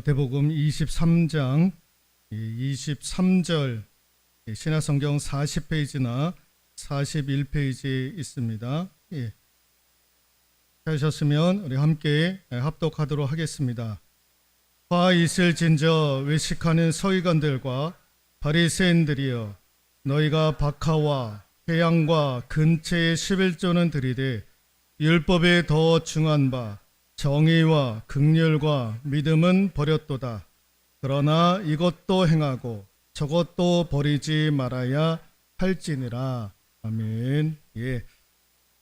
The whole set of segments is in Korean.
마태복음 23장 23절 신화성경 40페이지나 41페이지에 있습니다. 예. 하셨으면 우리 함께 합독하도록 하겠습니다. 화 있을진저 외식하는 서기관들과 바리새인들이여 너희가 박하와 해양과 근처의 11조는 들이되 율법에 더 중한 바 정의와 극렬과 믿음은 버렸도다. 그러나 이것도 행하고 저것도 버리지 말아야 할지니라. 아멘. 예.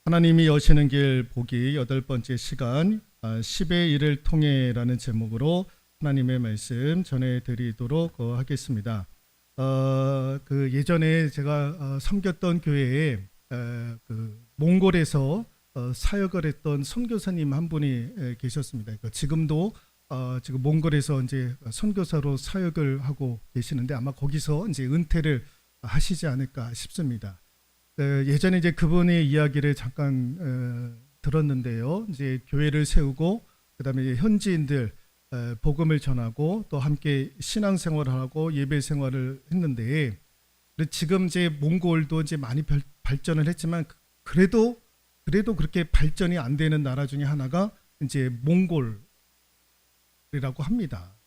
하나님이 여시는 길 보기 여덟 번째 시간 아, 10의 일을 통해라는 제목으로 하나님의 말씀 전해드리도록 어, 하겠습니다. 어, 그 예전에 제가 어, 섬겼던 교회에 에, 그 몽골에서 어, 사역을 했던 선교사님 한 분이 에, 계셨습니다. 그 지금도 어, 지금 몽골에서 이제 선교사로 사역을 하고 계시는데 아마 거기서 이제 은퇴를 하시지 않을까 싶습니다. 에, 예전에 이제 그분의 이야기를 잠깐 에, 들었는데요. 이제 교회를 세우고 그다음에 현지인들 에, 복음을 전하고 또 함께 신앙생활을 하고 예배 생활을 했는데 지금 이제 몽골도 이제 많이 별- 발전을 했지만 그- 그래도 그래도 그렇게 발전이 안 되는 나라 중에 하나가 이제 몽골이라고 합니다.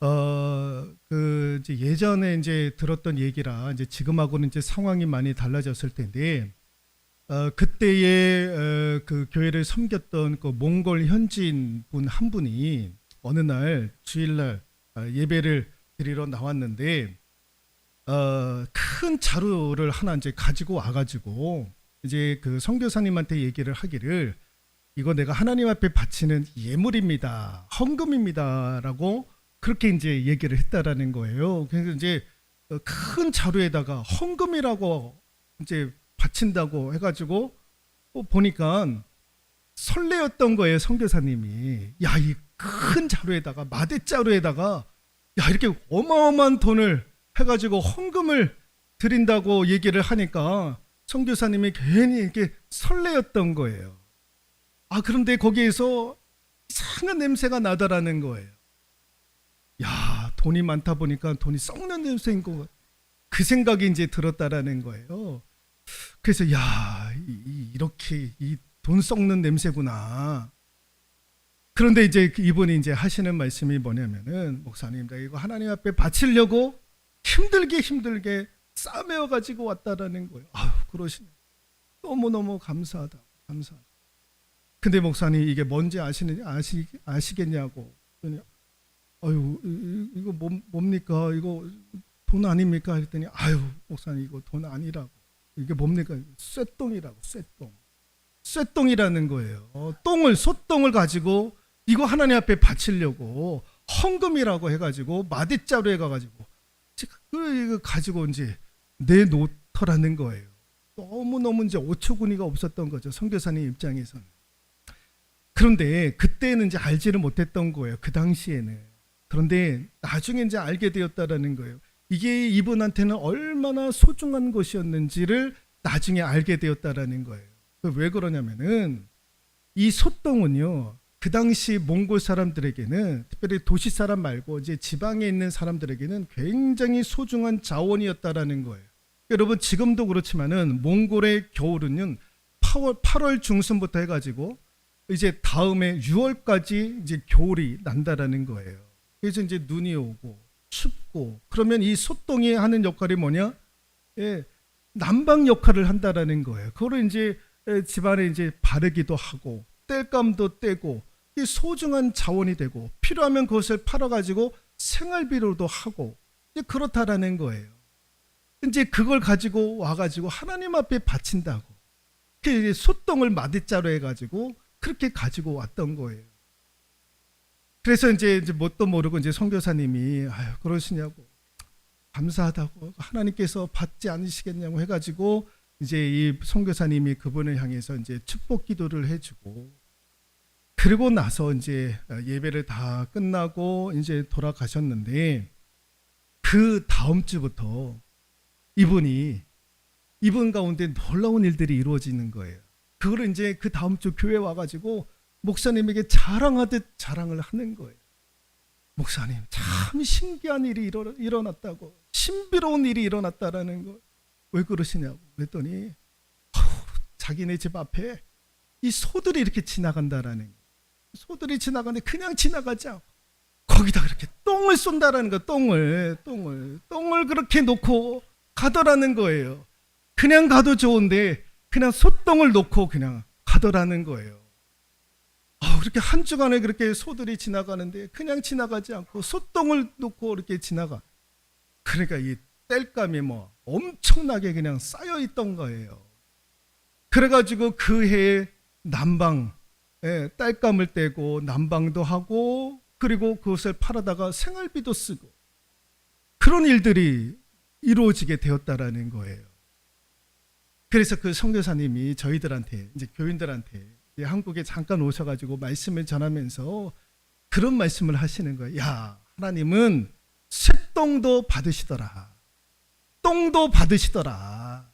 어, 그 이제 예전에 이제 들었던 얘기라 이제 지금하고는 이제 상황이 많이 달라졌을 텐데 어, 그때의 어, 그 교회를 섬겼던 그 몽골 현지인 분 한 분이 어느 날 주일날 어, 예배를 드리러 나왔는데 어, 큰 자루를 하나 이제 가지고 와가지고 이제 그 선교사님한테 얘기를 하기를 이거 내가 하나님 앞에 바치는 예물입니다, 헌금입니다라고 그렇게 이제 얘기를 했다라는 거예요. 그래서 이제 어, 큰 자루에다가 헌금이라고 이제 바친다고 해가지고 어, 보니까 설레었던 거예요 선교사님이. 야 이 큰 자루에다가 마대 자루에다가 야 이렇게 어마어마한 돈을 해가지고 헌금을 드린다고 얘기를 하니까 선교사님이 괜히 이렇게 설레었던 거예요. 아 그런데 거기에서 이상한 냄새가 나더라는 거예요. 야 돈이 많다 보니까 돈이 썩는 냄새인 거 그 생각이 이제 들었다라는 거예요. 그래서 야 이렇게 이 돈 썩는 냄새구나. 그런데 이제 그 이분이 이제 하시는 말씀이 뭐냐면은 목사님 나 이거 하나님 앞에 바치려고 힘들게 힘들게 싸매어 가지고 왔다라는 거예요. 아유 그러시네. 너무 너무 감사하다. 감사하다. 근데 목사님 이게 뭔지 아시는 아시 아시겠냐고. 아유 이거 뭡, 뭡니까 이거 돈 아닙니까 했더니 아유 목사님 이거 돈 아니라고. 이게 뭡니까? 쇠똥이라고 쇠똥. 쇠똥이라는 거예요. 어, 똥을 소똥을 가지고 이거 하나님 앞에 바치려고 헌금이라고 해가지고 마대자루에 가가지고 그 이거 가지고 이제 내놓더라는 거예요. 너무 너무 이제 오초구니가 없었던 거죠. 선교사님 입장에서는. 그런데 그때는 이제 알지를 못했던 거예요. 그 당시에는. 그런데 나중에 이제 알게 되었다라는 거예요. 이게 이분한테는 얼마나 소중한 것이었는지를 나중에 알게 되었다라는 거예요. 그왜 그러냐면은 이 소똥은요. 그 당시 몽골 사람들에게는 특별히 도시 사람 말고 이제 지방에 있는 사람들에게는 굉장히 소중한 자원이었다라는 거예요. 여러분 지금도 그렇지만은 몽골의 겨울은요. 8월, 8월 중순부터 해가지고 이제 다음에 6월까지 이제 겨울이 난다라는 거예요. 그래서 이제 눈이 오고 춥고 그러면 이 소똥이 하는 역할이 뭐냐? 예, 난방 역할을 한다라는 거예요. 그거를 이제 에, 집안에 이제 바르기도 하고 뗄감도 떼고 이 소중한 자원이 되고 필요하면 그것을 팔아가지고 생활비로도 하고 그렇다라는 거예요. 이제 그걸 가지고 와가지고 하나님 앞에 바친다고. 그 소똥을 마디자로 해가지고 그렇게 가지고 왔던 거예요. 그래서 이제 이제 뭣도 모르고 이제 선교사님이 아유 그러시냐고. 감사하다고. 하나님께서 받지 않으시겠냐고. 해가지고 이제 이 선교사님이 그분을 향해서 이제 축복 기도를 해주고 그리고 나서 이제 예배를 다 끝나고 이제 돌아가셨는데 그 다음 주부터 이분이 이분 가운데 놀라운 일들이 이루어지는 거예요. 그거를 이제 그 다음 주 교회 와가지고 목사님에게 자랑하듯 자랑을 하는 거예요. 목사님 참 신기한 일이 일어, 일어났다고 신비로운 일이 일어났다라는 거 왜 그러시냐고 그랬더니 자기네 집 앞에 이 소들이 이렇게 지나간다라는 거 소들이 지나가는데 그냥 지나가지 않고 거기다 그렇게 똥을 쏜다라는 거 똥을 똥을 똥을 그렇게 놓고 가더라는 거예요 그냥 가도 좋은데 그냥 소똥을 놓고 그냥 가더라는 거예요 아, 그렇게 한 주간에 그렇게 소들이 지나가는데 그냥 지나가지 않고 소똥을 놓고 이렇게 지나가. 그러니까 이 땔감이 뭐 엄청나게 그냥 쌓여 있던 거예요. 그래가지고 그 해에 난방, 예, 땔감을 떼고 난방도 하고 그리고 그것을 팔아다가 생활비도 쓰고 그런 일들이 이루어지게 되었다라는 거예요. 그래서 그 선교사님이 저희들한테 이제 교인들한테 이제 한국에 잠깐 오셔가지고 말씀을 전하면서 그런 말씀을 하시는 거예요. 야 하나님은 쇳똥도 받으시더라. 똥도 받으시더라.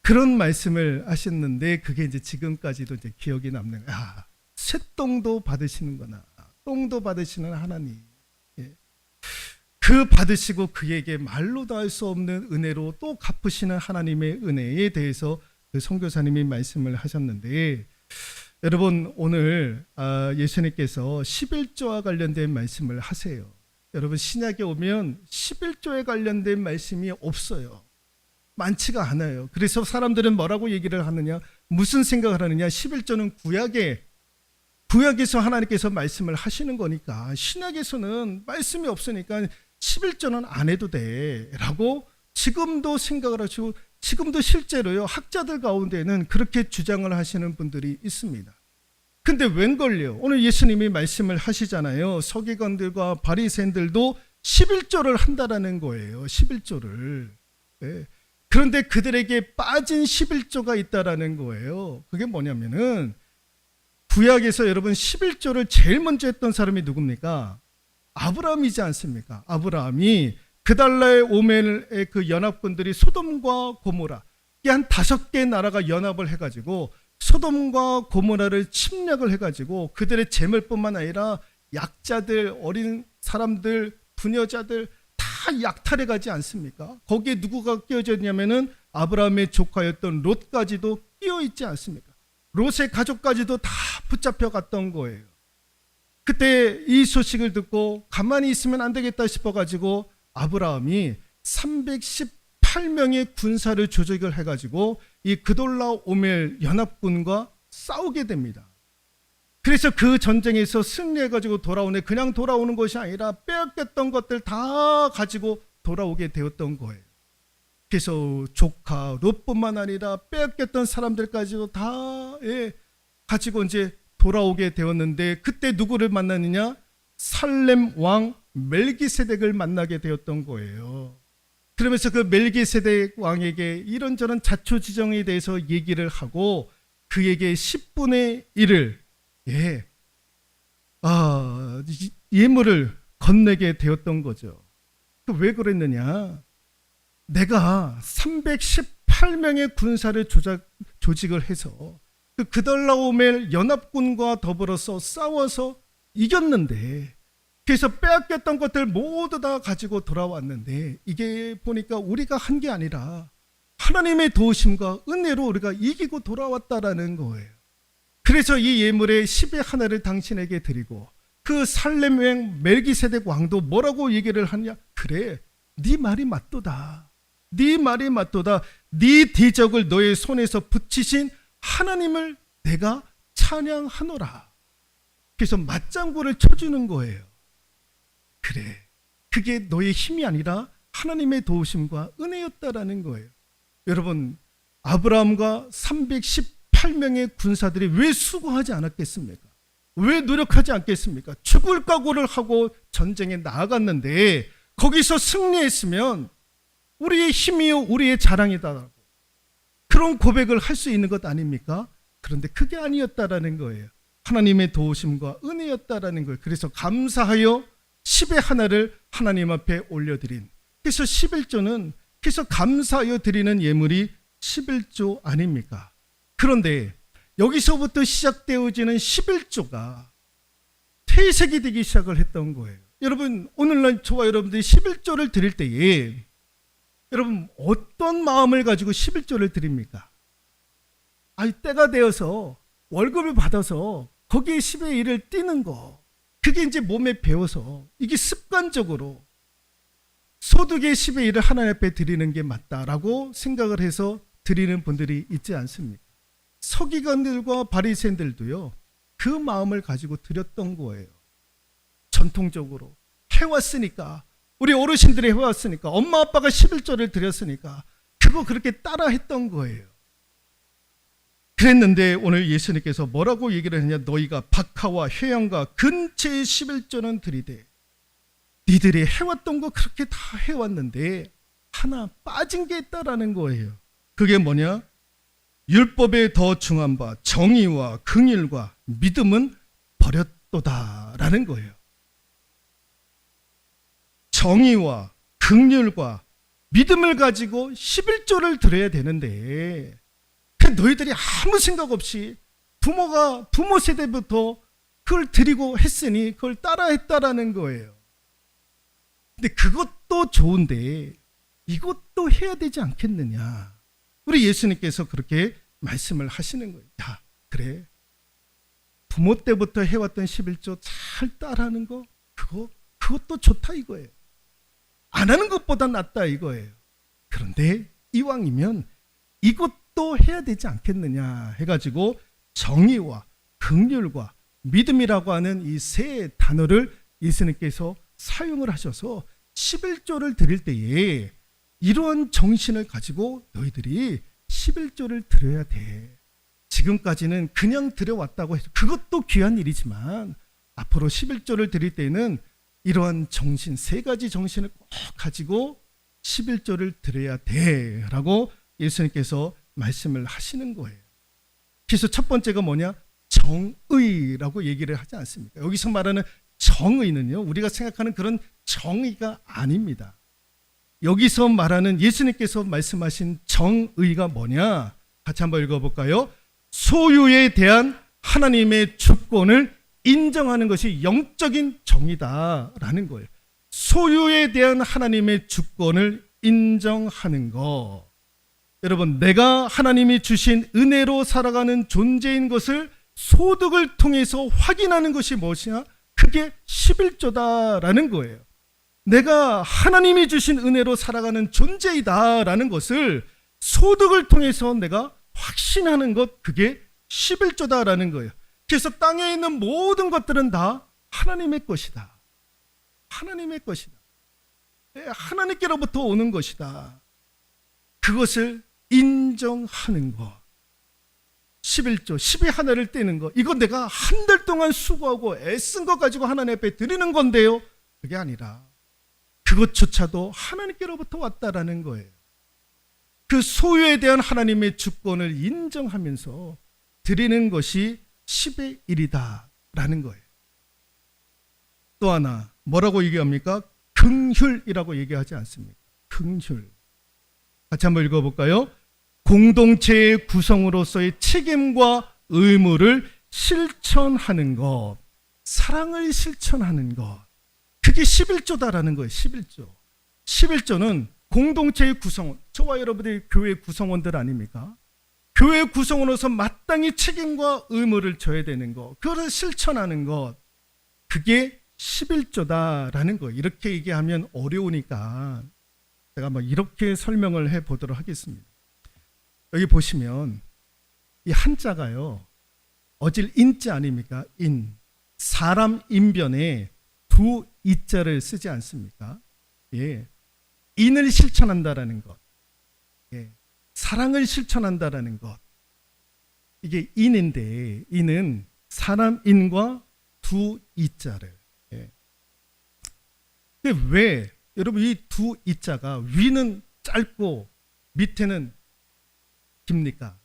그런 말씀을 하셨는데 그게 이제 지금까지도 이제 기억이 남는 거야. 아, 쇳똥도 받으시는구나. 똥도 받으시는 하나님. 예. 그 받으시고 그에게 말로도 할 수 없는 은혜로 또 갚으시는 하나님의 은혜에 대해서 그 선교사님이 말씀을 하셨는데 여러분 오늘 아, 예수님께서 11조와 관련된 말씀을 하세요. 여러분 신약에 오면 11조에 관련된 말씀이 없어요. 많지가 않아요. 그래서 사람들은 뭐라고 얘기를 하느냐? 무슨 생각을 하느냐? 11조는 구약에 구약에서 하나님께서 말씀을 하시는 거니까 신약에서는 말씀이 없으니까 11조는 안 해도 돼 라고 지금도 생각을 하시고 지금도 실제로요 학자들 가운데는 그렇게 주장을 하시는 분들이 있습니다. 근데 웬걸요? 오늘 예수님이 말씀을 하시잖아요. 서기관들과 바리새인들도 11조를 한다라는 거예요. 11조를. 예. 그런데 그들에게 빠진 11조가 있다라는 거예요. 그게 뭐냐면은 구약에서 여러분 11조를 제일 먼저 했던 사람이 누굽니까? 아브라함이지 않습니까? 아브라함이 그달라의 오멜의 그 연합군들이 소돔과 고모라 이한 다섯 개 나라가 연합을 해가지고 소돔과 고모라를 침략을 해가지고 그들의 재물뿐만 아니라 약자들, 어린 사람들, 부녀자들 다 약탈해 가지 않습니까? 거기에 누구가 끼어져 있냐면은 아브라함의 조카였던 롯까지도 끼어 있지 않습니까? 롯의 가족까지도 다 붙잡혀 갔던 거예요. 그때 이 소식을 듣고 가만히 있으면 안 되겠다 싶어가지고 아브라함이 318명의 군사를 조직을 해가지고 이 그돌라 오멜 연합군과 싸우게 됩니다. 그래서 그 전쟁에서 승리해가지고 돌아오네 그냥 돌아오는 것이 아니라 빼앗겼던 것들 다 가지고 돌아오게 되었던 거예요. 그래서 조카 롯뿐만 아니라 빼앗겼던 사람들까지도 다 예, 가지고 이제 돌아오게 되었는데 그때 누구를 만나느냐? 살렘 왕 멜기세덱을 만나게 되었던 거예요. 그러면서 그 멜기세덱 왕에게 이런저런 자초지정에 대해서 얘기를 하고 그에게 10분의 1을 예, 아, 이- 예물을 건네게 되었던 거죠. 그왜 그랬느냐? 내가 318명의 군사를 조작, 조직을 해서 그 그달라오멜 연합군과 더불어서 싸워서 이겼는데 그래서 빼앗겼던 것들 모두 다 가지고 돌아왔는데 이게 보니까 우리가 한 게 아니라 하나님의 도우심과 은혜로 우리가 이기고 돌아왔다라는 거예요. 그래서 이 예물의 10의 하나를 당신에게 드리고 그 살렘 왕 멜기세덱 왕도 뭐라고 얘기를 하냐? 그래, 네 말이 맞도다. 네 말이 맞도다. 네 대적을 너의 손에서 붙이신 하나님을 내가 찬양하노라. 그래서 맞장구를 쳐주는 거예요. 그래, 그게 너의 힘이 아니라 하나님의 도우심과 은혜였다라는 거예요. 여러분, 아브라함과 318명의 군사들이 왜 수고하지 않았겠습니까? 왜 노력하지 않겠습니까? 죽을 각오를 하고 전쟁에 나아갔는데 거기서 승리했으면 우리의 힘이요, 우리의 자랑이다. 그런 고백을 할 수 있는 것 아닙니까? 그런데 그게 아니었다라는 거예요. 하나님의 도우심과 은혜였다라는 거예요. 그래서 감사하여 10의 하나를 하나님 앞에 올려드린. 그래서 11조는 그래서 감사하여 드리는 예물이 11조 아닙니까? 그런데 여기서부터 시작되어지는 11조가 회색이 되기 시작을 했던 거예요. 여러분 오늘날 저와 여러분들이 11조를 드릴 때에 여러분 어떤 마음을 가지고 11조를 드립니까? 아이 때가 되어서 월급을 받아서 거기에 10의 1을 띄는 거 그게 이제 몸에 배워서 이게 습관적으로 소득의 10의 1을 하나님 앞에 드리는 게 맞다라고 생각을 해서 드리는 분들이 있지 않습니까? 서기관들과 바리새인들도요. 그 마음을 가지고 드렸던 거예요. 전통적으로 해왔으니까 우리 어르신들이 해왔으니까 엄마 아빠가 11조를 드렸으니까 그거 그렇게 따라 했던 거예요. 그랬는데 오늘 예수님께서 뭐라고 얘기를 했냐 너희가 박하와 회양과 근처의 11조는 드리되 니들이 해왔던 거 그렇게 다 해왔는데 하나 빠진 게 있다라는 거예요. 그게 뭐냐? 율법에 더 중한 바 정의와 긍일과 믿음은 버렸도다라는 거예요. 정의와 긍휼과 믿음을 가지고 11조를 드려야 되는데 그 너희들이 아무 생각 없이 부모가 부모 세대부터 그걸 드리고 했으니 그걸 따라 했다라는 거예요. 근데 그것도 좋은데 이것도 해야 되지 않겠느냐? 우리 예수님께서 그렇게 말씀을 하시는 거예요. 야, 그래. 부모 때부터 해왔던 11조 잘 따라하는 거 그거 그것도 좋다 이거예요. 안 하는 것보다 낫다 이거예요. 그런데 이왕이면 이것도 해야 되지 않겠느냐 해가지고 정의와 긍휼과 믿음이라고 하는 이 세 단어를 예수님께서 사용을 하셔서 11조를 드릴 때에 이러한 정신을 가지고 너희들이 11조를 드려야 돼. 지금까지는 그냥 드려왔다고 해서 그것도 귀한 일이지만 앞으로 11조를 드릴 때는 이러한 정신 세 가지 정신을 꼭 가지고 11조를 드려야 돼 라고 예수님께서 말씀을 하시는 거예요. 그래서 첫 번째가 뭐냐? 정의라고 얘기를 하지 않습니까? 여기서 말하는 정의는요. 우리가 생각하는 그런 정의가 아닙니다. 여기서 말하는 예수님께서 말씀하신 정의가 뭐냐? 같이 한번 읽어볼까요? 소유에 대한 하나님의 주권을 인정하는 것이 영적인 정의다라는 거예요. 소유에 대한 하나님의 주권을 인정하는 것. 여러분, 내가 하나님이 주신 은혜로 살아가는 존재인 것을 소득을 통해서 확인하는 것이 무엇이냐? 그게 11조다라는 거예요. 내가 하나님이 주신 은혜로 살아가는 존재이다라는 것을 소득을 통해서 내가 확신하는 것 그게 11조다라는 거예요. 그래서 땅에 있는 모든 것들은 다 하나님의 것이다. 하나님의 것이다. 예, 하나님께로부터 오는 것이다. 그것을 인정하는 것. 11조, 10의 하나를 떼는 것. 이거 내가 한 달 동안 수고하고 애쓴 것 가지고 하나님 앞에 드리는 건데요. 그게 아니라 그것조차도 하나님께로부터 왔다라는 거예요. 그 소유에 대한 하나님의 주권을 인정하면서 드리는 것이 10의 1이다 라는 거예요. 또 하나 뭐라고 얘기합니까? 긍휼이라고 얘기하지 않습니까? 긍휼. 같이 한번 읽어볼까요? 공동체의 구성으로서의 책임과 의무를 실천하는 것, 사랑을 실천하는 것. 그게 11조다라는 거예요. 11조. 11조는 공동체의 구성원, 저와 여러분들이 교회 구성원들 아닙니까? 교회 구성원으로서 마땅히 책임과 의무를 져야 되는 것, 그거를 실천하는 것, 그게 11조다라는 거. 이렇게 얘기하면 어려우니까 제가 뭐 이렇게 설명을 해 보도록 하겠습니다. 여기 보시면 이 한자가요. 어질 인자 아닙니까? 인. 사람 인변에 두 이자를 쓰지 않습니까? 예. 인을 실천한다라는 것. 예. 사랑을 실천한다라는 것. 이게 인인데 인은 사람 인과 두 이자를. 예. 근데 왜 여러분 이 두 이자가 위는 짧고 밑에는 깁니까?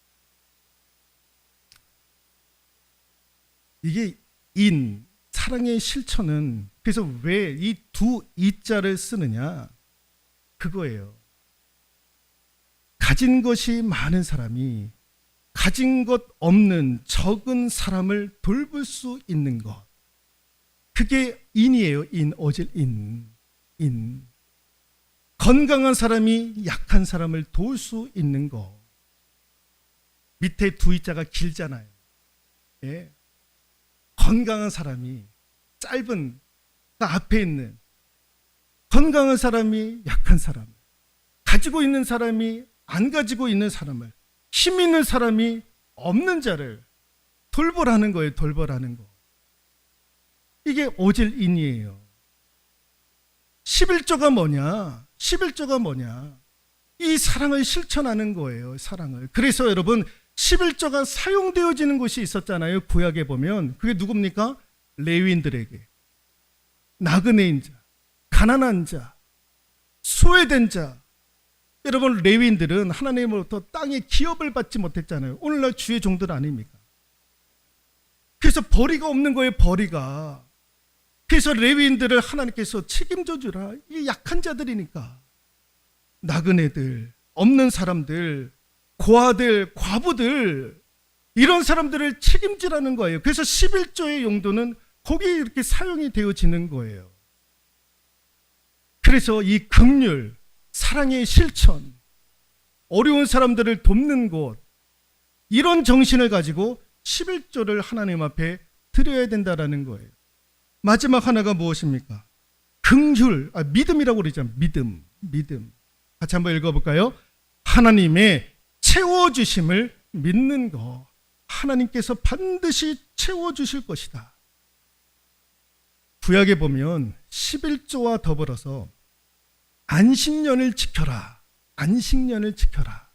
이게 인 사랑의 실천은 그래서 왜 이 두 이자를 쓰느냐? 그거예요. 가진 것이 많은 사람이 가진 것 없는 적은 사람을 돌볼 수 있는 것. 그게 인이에요. 인 어질 인. 인. 건강한 사람이 약한 사람을 도울 수 있는 거. 밑에 두 이자가 길잖아요. 예. 건강한 사람이 짧은 그 앞에 있는 건강한 사람이 약한 사람, 가지고 있는 사람이 안 가지고 있는 사람을 힘 있는 사람이 없는 자를 돌보라는 거예요. 돌보라는 거. 이게 오질인이에요. 11조가 뭐냐? 11조가 뭐냐? 이 사랑을 실천하는 거예요. 사랑을. 그래서 여러분 11조가 사용되어지는 곳이 있었잖아요. 구약에 보면 그게 누굽니까? 레위인들에게 나그네인 자, 가난한 자, 소외된 자. 여러분 레위인들은 하나님으로부터 땅의 기업을 받지 못했잖아요. 오늘날 주의 종들 아닙니까? 그래서 벌이가 없는 거예요. 벌이가. 그래서 레위인들을 하나님께서 책임져 주라. 이 약한 자들이니까. 나그네들, 없는 사람들, 고아들, 과부들 이런 사람들을 책임지라는 거예요. 그래서 11조의 용도는 거기에 이렇게 사용이 되어지는 거예요. 그래서 이 극률, 사랑의 실천, 어려운 사람들을 돕는 곳 이런 정신을 가지고 11조를 하나님 앞에 드려야 된다라는 거예요. 마지막 하나가 무엇입니까? 긍휼, 아, 믿음이라고 그러죠. 믿음, 믿음. 같이 한번 읽어볼까요? 하나님의 채워주심을 믿는 거. 하나님께서 반드시 채워주실 것이다. 구약에 보면 11조와 더불어서 안식년을 지켜라. 안식년을 지켜라.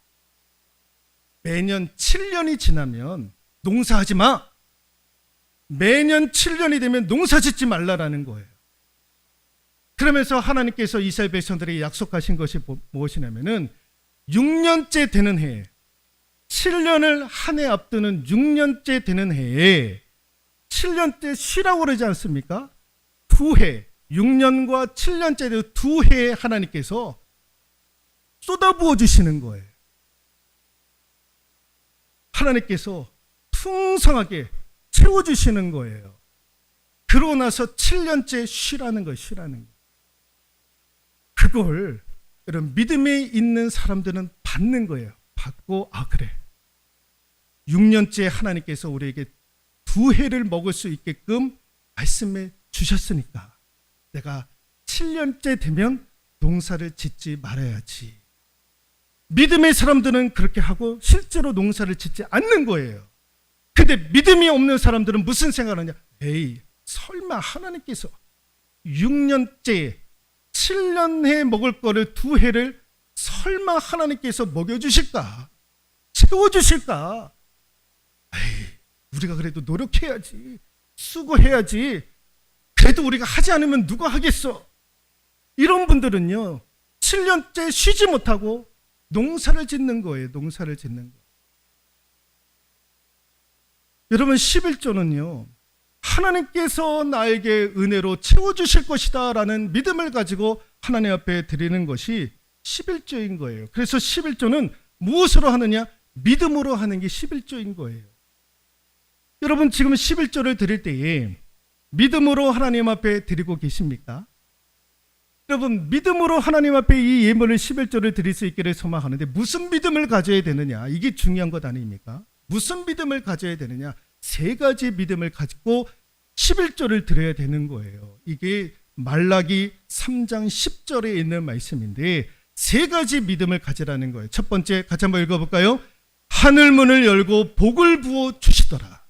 매년 7년이 지나면 농사하지 마. 매년 7년이 되면 농사 짓지 말라라는 거예요. 그러면서 하나님께서 이스라엘 백성들에게 약속하신 것이 뭐- 무엇이냐면은 6년째 되는 해에 7년을 한 해 앞두는 6년째 되는 해에 7년째 쉬라고 그러지 않습니까? 두 해, 6년과 7년째 두 해에 하나님께서 쏟아부어 주시는 거예요. 하나님께서 풍성하게 채워주시는 거예요. 그러고 나서 7년째 쉬라는 거예요, 쉬라는 거. 그걸 여러분 믿음에 있는 사람들은 받는 거예요. 받고 아 그래. 6년째 하나님께서 우리에게 두 해를 먹을 수 있게끔 말씀해 주셨으니까 내가 7년째 되면 농사를 짓지 말아야지. 믿음의 사람들은 그렇게 하고 실제로 농사를 짓지 않는 거예요. 근데 믿음이 없는 사람들은 무슨 생각을 하냐? 에이, 설마 하나님께서 6년째 7년 해 먹을 거를 두 해를 설마 하나님께서 먹여 주실까? 채워 주실까? 에이, 우리가 그래도 노력해야지. 수고해야지. 그래도 우리가 하지 않으면 누가 하겠어? 이런 분들은요, 7년째 쉬지 못하고 농사를 짓는 거예요. 농사를 짓는 거. 여러분 11조는요. 하나님께서 나에게 은혜로 채워 주실 것이다 라는 믿음을 가지고 하나님 앞에 드리는 것이 11조인 거예요. 그래서 11조는 무엇으로 하느냐? 믿음으로 하는 게 11조인 거예요. 여러분 지금 11조를 드릴 때에 믿음으로 하나님 앞에 드리고 계십니까? 여러분 믿음으로 하나님 앞에 이 예물을 11조를 드릴 수 있기를 소망하는데 무슨 믿음을 가져야 되느냐? 이게 중요한 것 아닙니까? 무슨 믿음을 가져야 되느냐? 세 가지 믿음을 가지고 11조를 드려야 되는 거예요. 이게 말라기 3장 10절에 있는 말씀인데 세 가지 믿음을 가지라는 거예요. 첫 번째 같이 한번 읽어볼까요? 하늘 문을 열고 복을 부어 주시더라.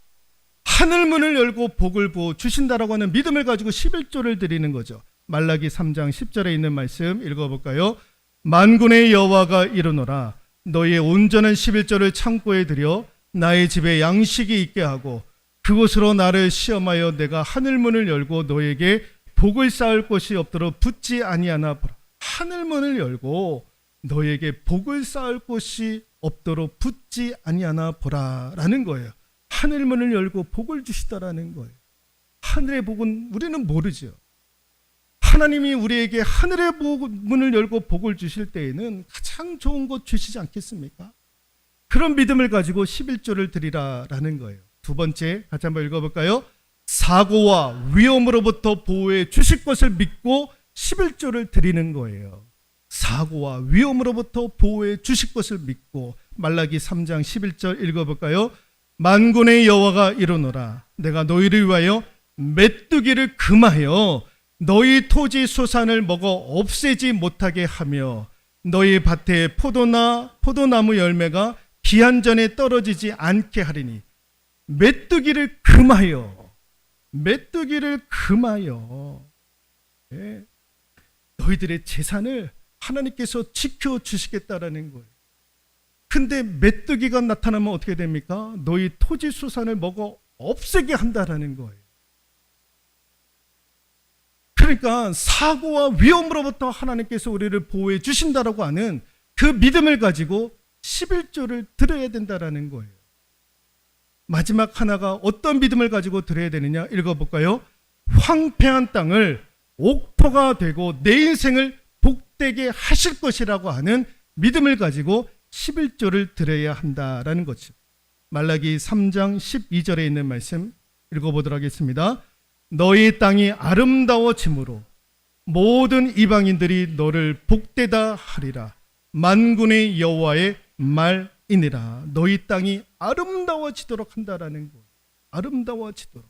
하늘 문을 열고 복을 부어 주신다라고 하는 믿음을 가지고 11조를 드리는 거죠. 말라기 3장 10절에 있는 말씀 읽어볼까요? 만군의 여호와가 이르노라 너희의 온전한 11조를 창고에 들여 나의 집에 양식이 있게 하고 그곳으로 나를 시험하여 내가 하늘 문을 열고 너에게 복을 쌓을 곳이 없도록 붙지 아니하나 보라. 하늘 문을 열고 너에게 복을 쌓을 곳이 없도록 붙지 아니하나 보라라는 거예요. 하늘 문을 열고 복을 주시다라는 거예요. 하늘의 복은 우리는 모르죠. 하나님이 우리에게 하늘의 복- 문을 열고 복을 주실 때에는 가장 좋은 것 주시지 않겠습니까? 그런 믿음을 가지고 11조를 드리라라는 거예요. 두 번째 같이 한번 읽어볼까요? 사고와 위험으로부터 보호해 주실 것을 믿고 11조를 드리는 거예요. 사고와 위험으로부터 보호해 주실 것을 믿고 말라기 3장 11절 읽어볼까요? 만군의 여호와가 이르노라. 내가 너희를 위하여 메뚜기를 금하여 너희 토지 수산을 먹어 없애지 못하게 하며 너희 밭에 포도나 포도나무 열매가 기한 전에 떨어지지 않게 하리니 메뚜기를 금하여 메뚜기를 금하여. 예, 너희들의 재산을 하나님께서 지켜 주시겠다라는 거예요. 근데 메뚜기가 나타나면 어떻게 됩니까? 너희 토지 수산을 먹어 없애게 한다라는 거예요. 그러니까 사고와 위험으로부터 하나님께서 우리를 보호해 주신다라고 하는 그 믿음을 가지고 11조를 드려야 된다라는 거예요. 마지막 하나가 어떤 믿음을 가지고 드려야 되느냐 읽어볼까요? 황폐한 땅을 옥토가 되고 내 인생을 복되게 하실 것이라고 하는 믿음을 가지고 11조를 드려야 한다라는 것이죠. 말라기 3장 12절에 있는 말씀 읽어보도록 하겠습니다. 너희 땅이 아름다워짐으로 모든 이방인들이 너를 복되다 하리라. 만군의 여호와의 말이니라. 너희 땅이 아름다워지도록 한다라는 거. 아름다워지도록.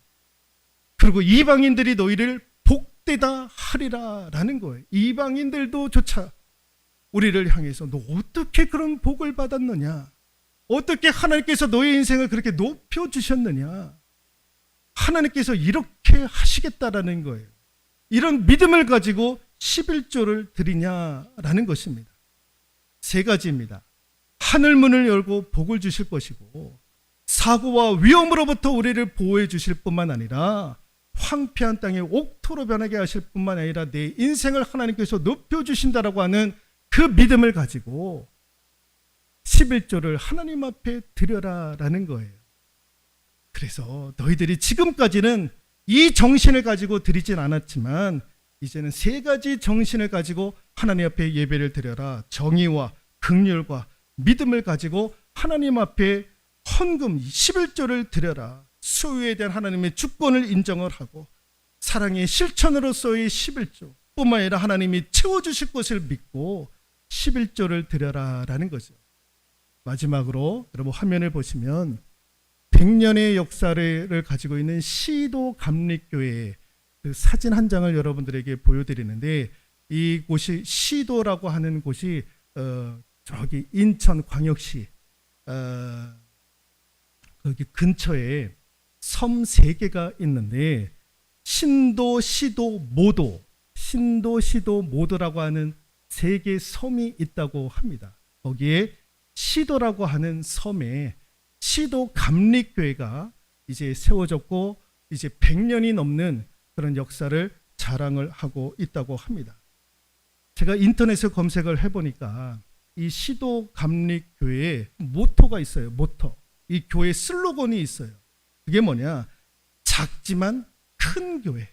그리고 이방인들이 너희를 복되다 하리라라는 거예요. 이방인들도 조차 우리를 향해서 너 어떻게 그런 복을 받았느냐? 어떻게 하나님께서 너의 인생을 그렇게 높여 주셨느냐? 하나님께서 이렇게 하시겠다라는 거예요. 이런 믿음을 가지고 11조를 드리냐라는 것입니다. 세 가지입니다. 하늘 문을 열고 복을 주실 것이고 사고와 위험으로부터 우리를 보호해 주실 뿐만 아니라 황폐한 땅에 옥토로 변하게 하실 뿐만 아니라 내 인생을 하나님께서 높여 주신다라고 하는 그 믿음을 가지고 11조를 하나님 앞에 드려라라는 거예요. 그래서 너희들이 지금까지는 이 정신을 가지고 드리진 않았지만 이제는 세 가지 정신을 가지고 하나님 앞에 예배를 드려라. 정의와 극률과 믿음을 가지고 하나님 앞에 헌금 11조를 드려라. 소유에 대한 하나님의 주권을 인정을 하고 사랑의 실천으로서의 11조 뿐만 아니라 하나님이 채워주실 것을 믿고 11조를 드려라라는 거죠. 마지막으로 여러분 화면을 보시면 100년의 역사를 가지고 있는 시도 감리교회 그 사진 한 장을 여러분들에게 보여드리는데 이곳이 시도라고 하는 곳이 어, 저기 인천 광역시 어, 거기 근처에 섬 세 개가 있는데 신도, 시도, 모도, 신도, 시도, 모도라고 하는 세개 섬이 있다고 합니다. 거기에 시도라고 하는 섬에 시도 감리교회가 이제 세워졌고 이제 100년이 넘는 그런 역사를 자랑을 하고 있다고 합니다. 제가 인터넷에 검색을 해보니까 이 시도 감리교회에 모토가 있어요. 모토. 이 교회 슬로건이 있어요. 그게 뭐냐? 작지만 큰 교회.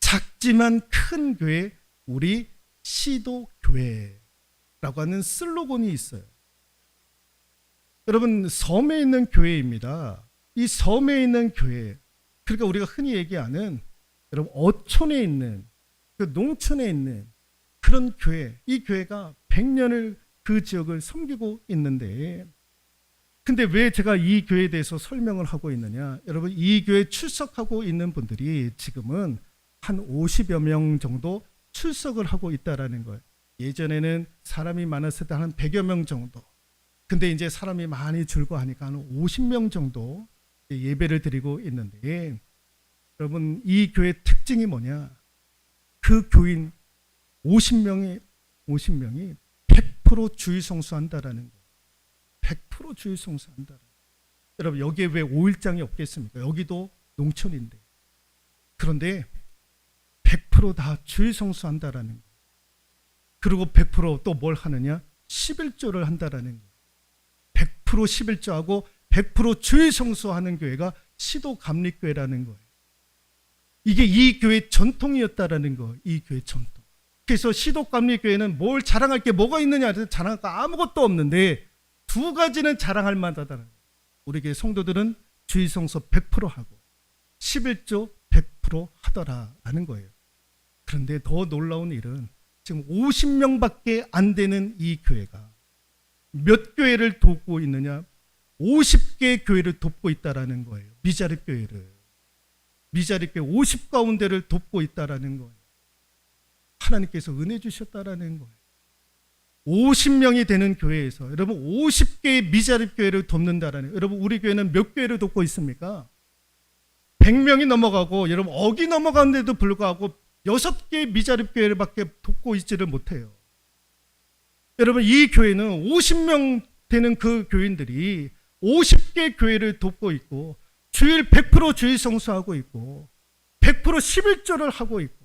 작지만 큰 교회 우리 시도 교회라고 하는 슬로건이 있어요. 여러분 섬에 있는 교회입니다. 이 섬에 있는 교회. 그러니까 우리가 흔히 얘기하는 여러분 어촌에 있는 그 농촌에 있는 그런 교회. 이 교회가 100년을 그 지역을 섬기고 있는데 근데 왜 제가 이 교회에 대해서 설명을 하고 있느냐? 여러분 이 교회 출석하고 있는 분들이 지금은 한 50여 명 정도 출석을 하고 있다라는 거예요. 예전에는 사람이 많았을 때 한 100여 명 정도. 근데 이제 사람이 많이 줄고 하니까 한 50명 정도 예배를 드리고 있는데 여러분 이 교회 특징이 뭐냐? 그 교인 50명이 50명이 100% 주의 성수한다라는 거예요. 100% 주의 성수한다. 여러분 여기에 왜 5일장이 없겠습니까? 여기도 농촌인데. 그런데 100%다 주의 성수한다라는 거예요. 그리고 100%또 뭘 하느냐? 11조를 한다라는 거예요. 100% 11조하고 100% 주의 성수하는 교회가 시도 감리교회라는 거예요. 이게 이 교회 전통이었다라는 거. 이 교회 전통. 그래서 시도 감리교회는 뭘 자랑할 게 뭐가 있느냐? 자랑할 거 아무것도 없는데 두 가지는 자랑할 만하다는 우리 교회 성도들은 주의 성수 100% 하고 11조 100% 하더라라는 거예요. 그런데 더 놀라운 일은 지금 50명밖에 안 되는 이 교회가 몇 교회를 돕고 있느냐? 50개 교회를 돕고 있다라는 거예요. 미자립 교회를. 미자립 교회 50 가운데를 돕고 있다라는 거예요. 하나님께서 은혜 주셨다라는 거예요. 50명이 되는 교회에서 여러분 50개의 미자립 교회를 돕는다라는 여러분 우리 교회는 몇 교회를 돕고 있습니까? 100명이 넘어가고 여러분 억이 넘어가는데도 불구하고 6개의 미자립 교회를밖에 돕고 있지를 못해요. 여러분 이 교회는 50명 되는 그 교인들이 50개 교회를 돕고 있고 주일 100% 주일 성수하고 있고 100% 11조를 하고 있고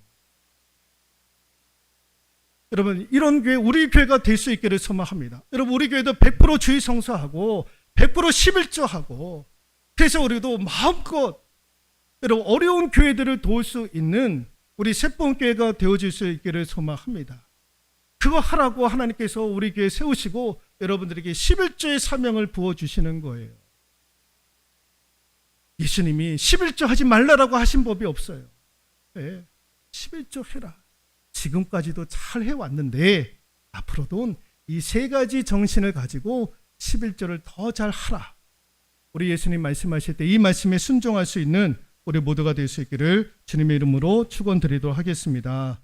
여러분 이런 교회 우리 교회가 될 수 있기를 소망합니다. 여러분 우리 교회도 100% 주의 성수하고 100% 11조하고 그래서 우리도 마음껏 여러분 어려운 교회들을 도울 수 있는 우리 새봄 교회가 되어질 수 있기를 소망합니다. 그거 하라고 하나님께서 우리 교회 세우시고 여러분들에게 11조의 사명을 부어 주시는 거예요. 예수님이 11조 하지 말라라고 하신 법이 없어요. 예, 11조 해라. 지금까지도 잘 해왔는데 앞으로도 이 세 가지 정신을 가지고 11조를 더 잘 하라. 우리 예수님 말씀하실 때 이 말씀에 순종할 수 있는 우리 모두가 될 수 있기를 주님의 이름으로 축원드리도록 하겠습니다.